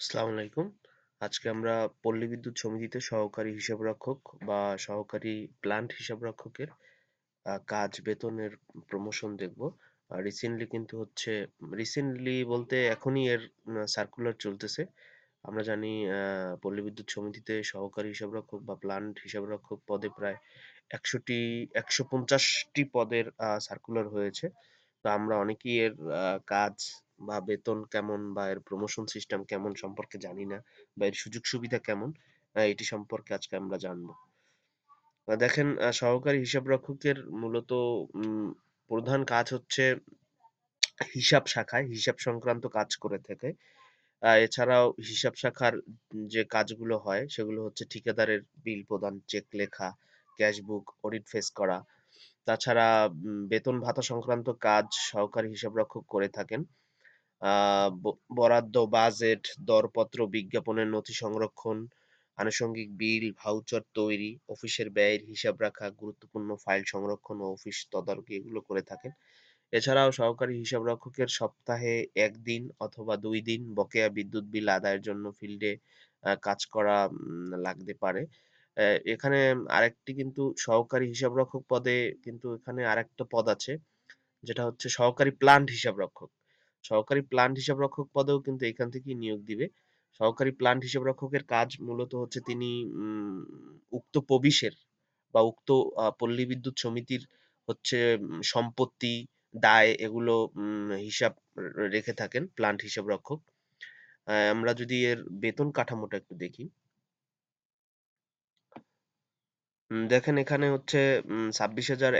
আসসালামু আলাইকুম। আজকে আমরা পল্লী বিদ্যুৎ সমিতিতে সহকারী হিসাবরক্ষক বা সহকারী প্লান্ট হিসাবরক্ষকের কাজ, বেতনের প্রমোশন দেখব। রিসেন্টলি কিন্তু হচ্ছে রিসেন্টলি বলতে এখনই এর সার্কুলার চলতেছে। আমরা জানি পল্লী বিদ্যুৎ সমিতিতে সহকারী হিসাবরক্ষক বা প্লান্ট হিসাবরক্ষক পদে প্রায় একশোটি একশো পঞ্চাশটি পদের সার্কুলার হয়েছে। তো আমরা অনেকেই এর কাজ বা বেতন কেমন বা এর প্রমোশন সিস্টেম কেমন সম্পর্কে জানি না বা এর সুযোগ সুবিধা কেমন এটি সম্পর্কে আজকে আমরা জানব। দেখেন সহকারী হিসাবরক্ষকের মূলত উম প্রধান কাজ হচ্ছে হিসাব শাখায় হিসাব সংক্রান্ত কাজ করে থাকে। এছাড়াও হিসাব শাখার যে কাজগুলো হয় সেগুলো হচ্ছে ঠিকাদারের বিল প্রদান, চেক লেখা, ক্যাশ বুক, অডিট ফেস করা। তাছাড়া বেতন ভাতা সংক্রান্ত কাজ সহকারী হিসাবরক্ষক করে থাকেন। বরাদ্দ, বাজেট, দরপত্র, বিজ্ঞাপনের নথি সংরক্ষণ, আনুষঙ্গিক বিল, ভাউচার তৈরি, অফিসের ব্যয়ের হিসাব রাখা, গুরুত্বপূর্ণ ফাইল সংরক্ষণ ও অফিস তদারকি এগুলো করে থাকেন। এছাড়াও সহকারী হিসাবরক্ষকের সপ্তাহে একদিন অথবা দুই দিন বকেয়া বিদ্যুৎ বিল আদায়ের জন্য ফিল্ডে কাজ করা লাগতে পারে। এখানে আরেকটি কিন্তু সহকারী হিসাবরক্ষক পদে কিন্তু এখানে আরেকটা পদ আছে। যেটা হচ্ছে সহকারী প্লান্ট হিসাবরক্ষক। সহকারী প্লান্ট হিসাবরক্ষক পদেও কিন্তু এখান থেকেই নিয়োগ দিবে। সহকারী প্লান্ট হিসাবরক্ষকের কাজ মূলত হচ্ছে তিনি উক্ত প্রবিশের বা উক্ত পল্লী বিদ্যুৎ সমিতির হচ্ছে সম্পত্তি, দায় এগুলো হিসাব রেখে থাকেন প্লান্ট হিসাবরক্ষক। আ আমরা যদি এর বেতন কাঠামোটা একটু দেখি। দেখেন এখানে হচ্ছে উম ২৬,১০০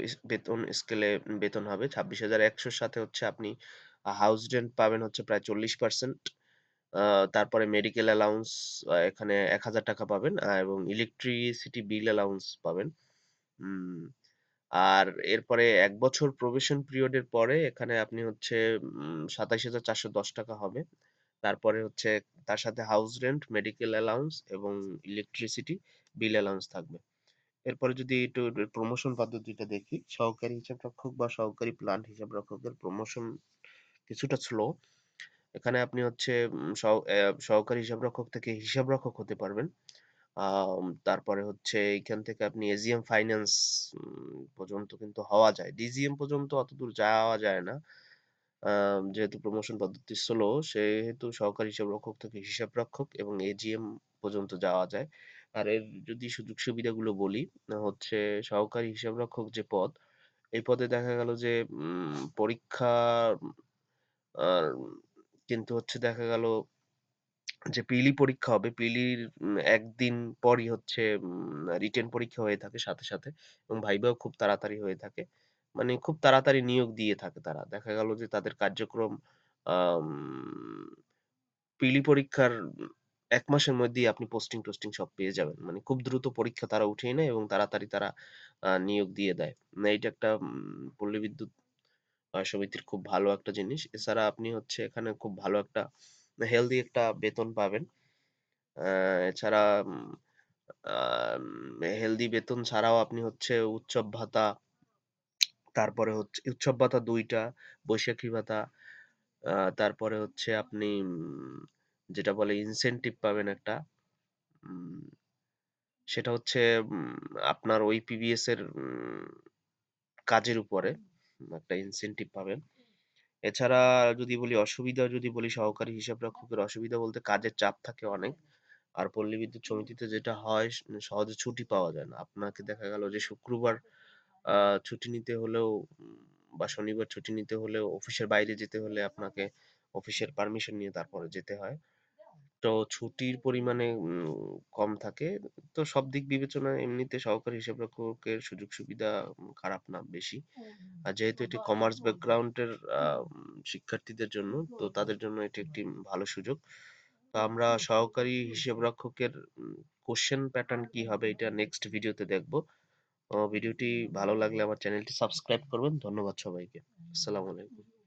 ইস বেতন স্কেলে বেতন হবে। ছাব্বিশ হাজার একশোর সাথে হচ্ছে আপনি হাউস রেন্ট পাবেন হচ্ছে প্রায় ৪০% আ তারপরে মেডিকেল অ্যালাউন্স এখানে ৳১,০০০ পাবেন আ এবং ইলেকট্রিসিটি বিল অ্যালাউন্স পাবেন। আর এরপরে এক বছর প্রবেশন পিরিয়ড এর পরে এখানে আপনি হচ্ছে সাতাইশ হাজার চারশো দশ টাকা হবে। তারপরে হচ্ছে তার সাথে হাউস রেন্ট, মেডিকেল অ্যালাউন্স এবং ইলেকট্রিসিটি বিল অ্যালাউন্স থাকবে। এরপরে যদি একটু প্রমোশন পদ্ধতিটা দেখি, সহকারী হিসাব রক্ষক বা সহকারী প্লান্ট হিসাবরক্ষকের প্রমোশন কিছুটা স্লো। এখানে আপনি হচ্ছে সহকারী হিসাবরক্ষক থেকে হিসাবরক্ষক হতে পারবেন। তারপরে হচ্ছে এখান থেকে আপনি এজিএম ফাইন্যান্স পর্যন্ত কিন্তু হওয়া যায়। ডিজিএম পর্যন্ত অত দূর যাওয়া যায় না। যেহেতু প্রমোশন পদ্ধতি স্লো সেহেতু সহকারী হিসাবরক্ষক থেকে হিসাবরক্ষক এবং এজিএম পর্যন্ত যাওয়া যায়। আর এর যদি সুযোগ সুবিধাগুলো বলি, হচ্ছে সহকারী হিসাবরক্ষক যে পদ, এই পদে দেখা গেল যে পরীক্ষা কিন্তু হচ্ছে দেখা গেল যে প্রিলি পরীক্ষা হবে, প্রিলির উম ১ পরই হচ্ছে রিটেন পরীক্ষা হয়ে থাকে সাথে, সাথে এবং ভাইভাও খুব তাড়াতাড়ি হয়ে থাকে। মানে খুব তাড়াতাড়ি নিয়োগ দিয়ে থাকে তারা। দেখা গেল যে তাদের কার্যক্রম প্রিলি পরীক্ষার এক মাসের মধ্যেই আপনি পোস্টিং-টোস্টিং সব পেয়ে যাবেন। মানে খুব দ্রুত পরীক্ষা তারা উঠিয়ে নেয় এবং তাড়াতাড়ি তারা নিয়োগ দিয়ে দেয়। না এইটা একটা পল্লী বিদ্যুৎ সমিতির খুব ভালো একটা জিনিস। এছাড়া আপনি হচ্ছে এখানে খুব ভালো একটা হেলদি একটা বেতন পাবেন। এছাড়া আম বেতন ছাড়াও আপনি হচ্ছে উৎসব ভাতা, তারপরে হচ্ছে উৎসব ভাতা দুইটা বৈশাখী ভাতা, তারপরে হচ্ছে আপনি যেটা বলে ইনসেনটিভ পাবেন একটা। সেটা হচ্ছে আপনার ওই পিবিএস এর কাজের উপরে একটা ইনসেনটিভ পাবেন। এছাড়া যদি বলি অসুবিধা, যদি বলি সহকারী হিসাবরক্ষকের অসুবিধা বলতে কাজের চাপ থাকে অনেক। আর পল্লী বিদ্যুৎ সমিতিতে যেটা হয়, সহজে ছুটি পাওয়া যায় না। আপনাকে দেখা গেল যে শুক্রবার ছুটি নিতে হলেও বা শনিবার ছুটি নিতে হলেও অফিসের বাইরে যেতে হলে আপনাকে অফিসের পারমিশন নিয়ে তারপরে যেতে হয়। তো ছুটির পরিমাণে উম কম থাকে। তো সব দিক বিবেচনায় এমনিতে সহকারী হিসাবরক্ষকের সুযোগ সুবিধা উম খারাপ না, বেশি। আর যেহেতু এটি কমার্স ব্যাকগ্রাউন্ডের আ উম শিক্ষার্থীদের জন্য, তো তাদের জন্য এটি একটি ভালো সুযোগ। তো আমরা সহকারী হিসাবরক্ষকের উম কোয়েশ্চেন প্যাটার্ন কি হবে এটা নেক্সট ভিডিওতে দেখব। ও ভিডিওটি ভালো লাগলে আমার চ্যানেলটি সাবস্ক্রাইব করবেন। ধন্যবাদ সবাইকে। আসসালামু আলাইকুম।